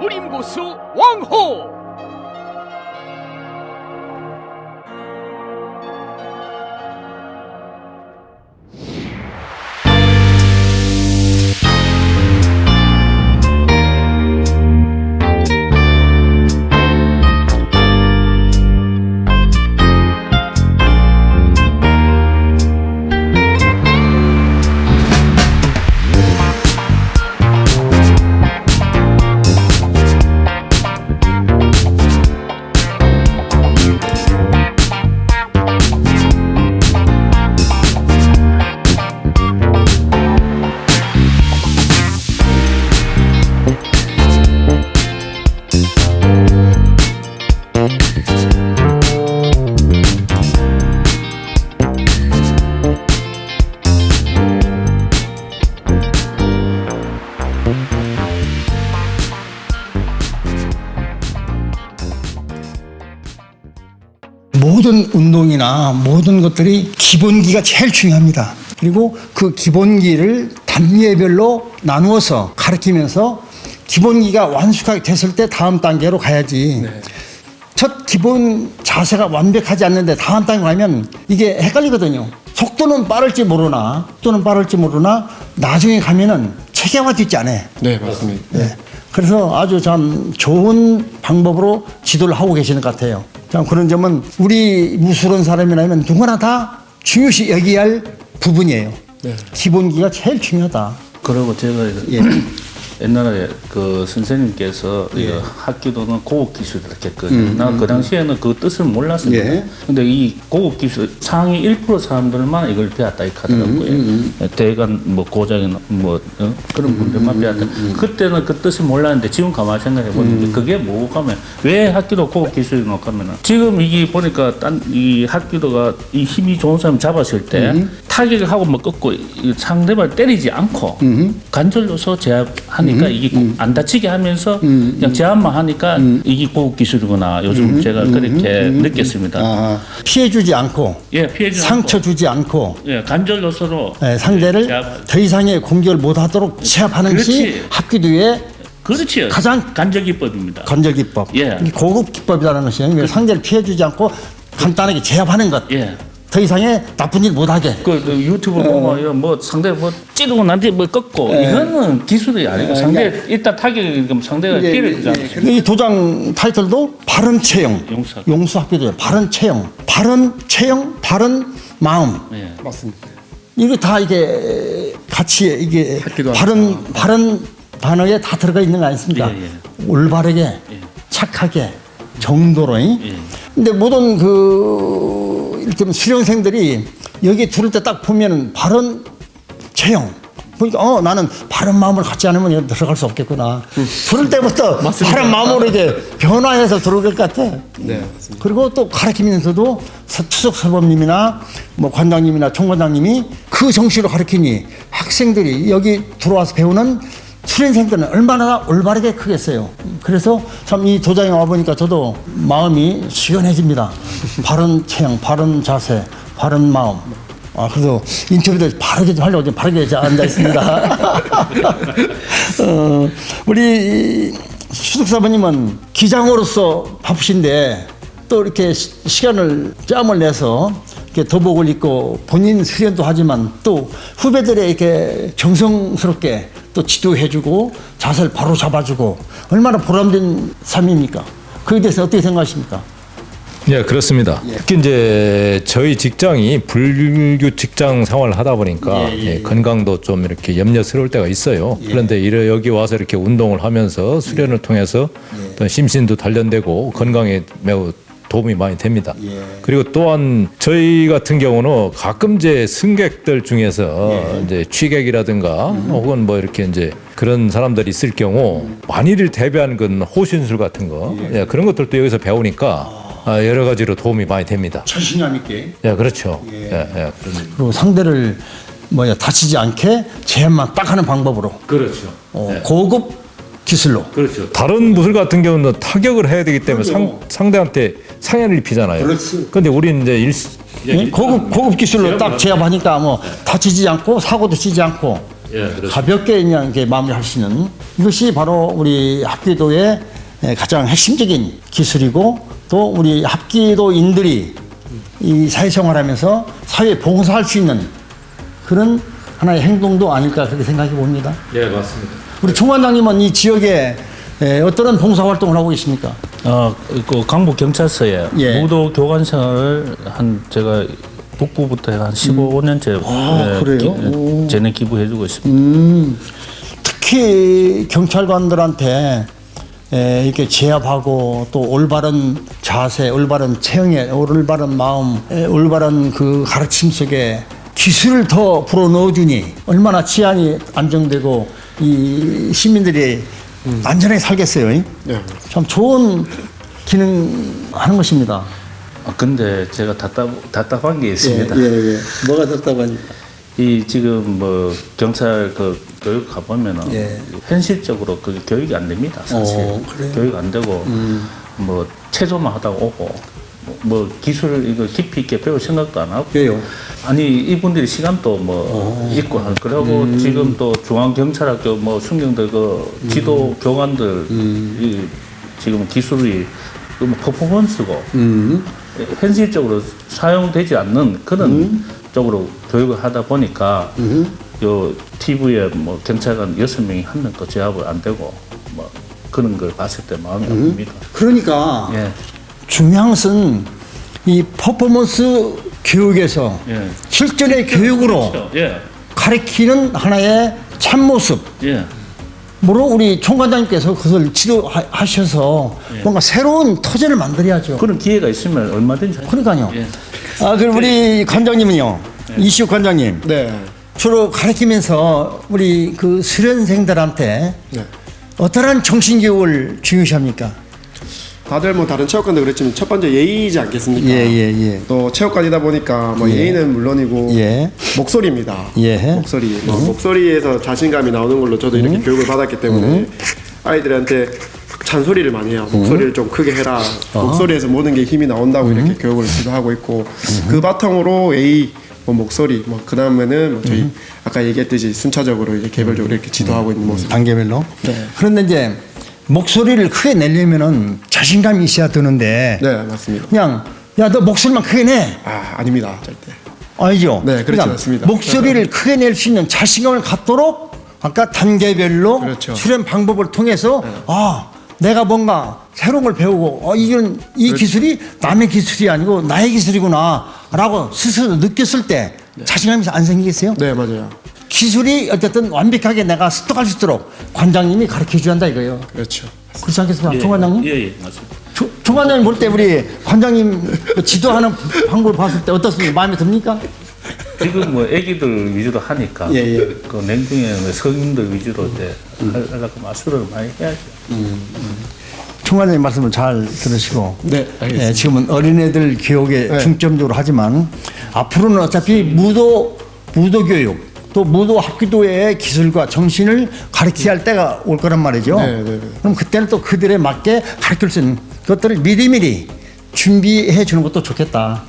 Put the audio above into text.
무림고수 왕호 모든 운동이나 모든 것들이 기본기가 제일 중요합니다. 그리고 그 기본기를 단계별로 나누어서 가르치면서 기본기가 완숙하게 됐을 때 다음 단계로 가야지. 첫 기본 자세가 완벽하지 않는데 다음 단계 가면 이게 헷갈리거든요. 속도는 빠를지 모르나, 속도는 빠를지 모르나 나중에 가면은 체계화되지 않아요. 네, 맞습니다. 네. 그래서 아주 참 좋은 방법으로 지도를 하고 계시는 것 같아요. 참 그런 점은 우리 무술한 사람이라면 누구나 다 중요시 여기야 할 부분이에요. 기본기가 제일 중요하다. 그리고 제가 예. 옛날에 그 선생님께서 예. 이거 학기도는 고급 기술이라고 했거든요. 나그 당시에는 그 뜻을 몰랐습니다. 음, 예. 근데 이 고급 기술 상위 1% 사람들만 이걸 배웠다 이렇게 하더라고요. 음, 대관 뭐 고장이나 뭐 어? 그런 음, 분들만 배웠다. 그때는 그 뜻을 몰랐는데 지금 가만히 생각해 보니까 그게 뭐고 하면 왜 학기도 고급 기술이노 하면은 지금 이게 보니까 딴 이 학기도가 이 힘이 좋은 사람 잡았을 때 타격을 하고 뭐 꺾고 이 상대방 때리지 않고 관절로서 제압하니까 이게 안 다치게 하면서 그냥 제압만 하니까 이게 고급 기술이구나 요즘 제가 그렇게 느꼈습니다. 아, 피해 주지 않고 예, 피해 주지 상처 않고. 주지 않고 예, 관절로서로 예, 상대를 제압. 더 이상의 공격을 못 하도록 제압하는 것이 그렇지. 합기도의 그렇지요. 가장 관절 기법입니다. 관절 기법. 예. 고급 기법이라는 것이요. 상대를 피해 주지 않고 간단하게 제압하는 것. 예. 더 이상의 나쁜 일 못하게. 그, 그 유튜브 보면 이거 뭐 상대 뭐 찌르고 나한테 뭐 꺾고 예. 이거는 기술이 아니고 상대 일단 타격이 그럼 상대가 피해를 주잖아요. 이 도장 타이틀도 바른 체형, 용서. 용수 학교죠. 바른 체형, 바른 체형, 바른 마음. 예. 맞습니다. 이게 다 이게 같이 이게 학기도 바른 바른 단어에 다 들어가 있는 거 아니습니까? 예, 예. 올바르게, 착하게, 정도로. 이 예. 근데 모든 그 이를테면 수련생들이 여기 들을 때 딱 보면은 바른 체형. 보니까 어 나는 바른 마음을 갖지 않으면 여기 들어갈 수 없겠구나. 들을 때부터 바른 마음으로 이게 변화해서 들어올 것 같아. 네, 맞습니다. 그리고 또 가르치면서도 서- 투석 사범님이나 뭐 관장님이나 총관장님이 그 정신으로 가르치니 학생들이 여기 들어와서 배우는 수련생들은 얼마나 올바르게 크겠어요. 그래서 참 이 도장에 와보니까 저도 마음이 시원해집니다. 바른 체형, 바른 자세, 바른 마음. 아, 그래서 인터뷰도 바르게 좀 하려고 지금 바르게 이제 앉아 있습니다. 어, 우리 수석사부님은 기장으로서 바쁘신데 또 이렇게 시- 시간을 짬을 내서 이렇게 도복을 입고 본인 수련도 하지만 또 후배들의 이렇게 정성스럽게 또 지도해주고 자세를 바로 잡아주고 얼마나 보람된 삶입니까? 그에 대해서 어떻게 생각하십니까? 예, 그렇습니다. 특히 이제 저희 직장이 불규 직장 생활을 하다 보니까 예, 예, 예, 건강도 좀 이렇게 염려스러울 때가 있어요. 그런데 이래 여기 와서 이렇게 운동을 하면서 수련을 통해서 어떤 심신도 단련되고 건강에 매우 도움이 많이 됩니다. 그리고 또한 저희 같은 경우는 가끔 이제 승객들 중에서 이제 취객이라든가 혹은 뭐 이렇게 이제 그런 사람들이 있을 경우 만일을 대비하는 건 호신술 같은 거 예, 그런 것들도 여기서 배우니까 아, 여러 가지로 도움이 많이 됩니다. 자신감 있게 예, 그렇죠. 예, 예. 그런- 그리고 상대를 뭐야 다치지 않게 제압만 딱 하는 방법으로 그렇죠. 어, 고급 기술로 그렇죠. 다른 무술 같은 경우는 타격을 해야 되기 때문에 상, 상대한테 상해를 입히잖아요. 그렇지. 근데 우리는 이제 일, 예? 고급 고급 기술로 딱 제압하니까 뭐 다치지 않고 사고도 치지 않고 예, 그렇습니다. 가볍게 그냥 이렇게 마무리할 수 있는 이것이 바로 우리 합기도의 에, 가장 핵심적인 기술이고 또 우리 합기도인들이 이 사회생활하면서 사회 봉사할 수 있는 그런 하나의 행동도 아닐까 그렇게 생각해 봅니다. 예, 맞습니다. 우리 총관장님은 이 지역에 에, 어떤 봉사 활동을 하고 있습니까? 어, 그 강북 경찰서에 예. 무도 교관 생활을 한 제가 북부부터 한 15년째 아, 그래요? 오. 재능 기부해주고 있습니다. 음, 특히 경찰관들한테 에, 이렇게 제압하고 또 올바른 자세, 올바른 체형에 올바른 마음, 에, 올바른 그 가르침 속에 기술을 더 불어 넣어주니 얼마나治안이 안정되고 이 시민들이 안전하게 살겠어요. 이? 네. 참 좋은 기능 하는 것입니다. 아, 근데 제가 답답, 답답한 게 있습니다. 예. 뭐가 답답하니까. 이 지금 뭐 경찰 그 교육 가 보면은 예. 현실적으로 그 교육이 안 됩니다. 사실 어, 그래요? 음. 교육 안 되고 뭐 체조만 하다가 오고 뭐- 뭐 기술 이거 깊이 있게 배울 생각도 안 하고 왜요? 아니 이분들이 시간도 뭐 있고 하 그리고 지금 또 중앙 경찰학교 뭐 순경들 그 지도 교관들 이 지금 기술이 그뭐 퍼포먼스고 현실적으로 사용되지 않는 그런 쪽으로 교육을 하다 보니까 요 TV에 뭐 경찰관 여섯 명이 한 명도 제압을 안 되고 뭐 그런 걸 봤을 때 마음이 아픕니다. 그러니까 예. 중요한 것은 이 퍼포먼스 교육에서 예. 실전의 교육으로 그렇죠. 예. 가리키는 하나의 참모습. 예. 물론 우리 총관장님께서 그것을 지도하셔서 뭔가 새로운 터전을 만들어야죠. 그런 기회가 있으면 얼마든지 하죠. 그러니까요. 예. 아, 그럼 우리 관장님은요. 이시욱 관장님. 네. 주로 가르치면서 우리 그 수련생들한테 네. 어떠한 정신교육을 중요시합니까? 다들 뭐 다른 체육관도 그랬지만 첫 번째 예의이지 않겠습니까? 예, 예, 예. 또 체육관이다 보니까 뭐 예. 예의는 물론이고 예. 목소리입니다. 예. 목소리. 뭐 목소리에서 자신감이 나오는 걸로 저도 이렇게 교육을 받았기 때문에 아이들한테 잔소리를 많이 해요. 목소리를 좀 크게 해라. 목소리에서 모든 게 힘이 나온다고 이렇게 교육을 지도하고 있고 그 바탕으로 예의 뭐 목소리 뭐 그다음에는 뭐 저희 아까 얘기했듯이 순차적으로 이제 개별적으로 이렇게 지도하고 있는 모습. 단계별로. 그런데 이제 목소리를 크게 내려면은 자신감이 있어야 되는데 네, 맞습니다. 그냥 야 너 목소리만 크게 내 아, 아닙니다. 절대. 아니죠? 네, 그렇지 않습니다. 목소리를 크게 낼 수 있는 자신감을 갖도록 아까 단계별로 그렇죠. 수련 방법을 통해서 아 내가 뭔가 새로운 걸 배우고 어 이건 이 기술이 남의 기술이 아니고 나의 기술이구나라고 스스로 느꼈을 때 자신감이 안 생기겠어요? 네, 맞아요. 기술이 어쨌든 완벽하게 내가 습득할 수 있도록 관장님이 가르쳐 줘야 한다 이거예요. 그렇죠. 그렇지 않겠습니까? 예, 총관장님? 예, 예, 맞습니다. 조- 총관장님 볼 때 우리 관장님 그 지도하는 방법을 봤을 때 어떻습니까? 마음에 듭니까? 지금 뭐 애기들 위주로 하니까 예, 예. 그 냉동에 성인들 위주로 이제 하려고 마술을 많이 해야죠. 총관장님 말씀을 잘 들으시고 네, 알겠습니다. 예, 지금은 어린애들 교육에 네. 중점적으로 하지만 앞으로는 어차피 무도 무도 교육 또 무도 합기도의 기술과 정신을 가르쳐야 할 때가 올 거란 말이죠. 네, 네, 네. 그럼 그때는 또 그들에 맞게 가르칠 수 있는 것들을 미리미리 준비해 주는 것도 좋겠다.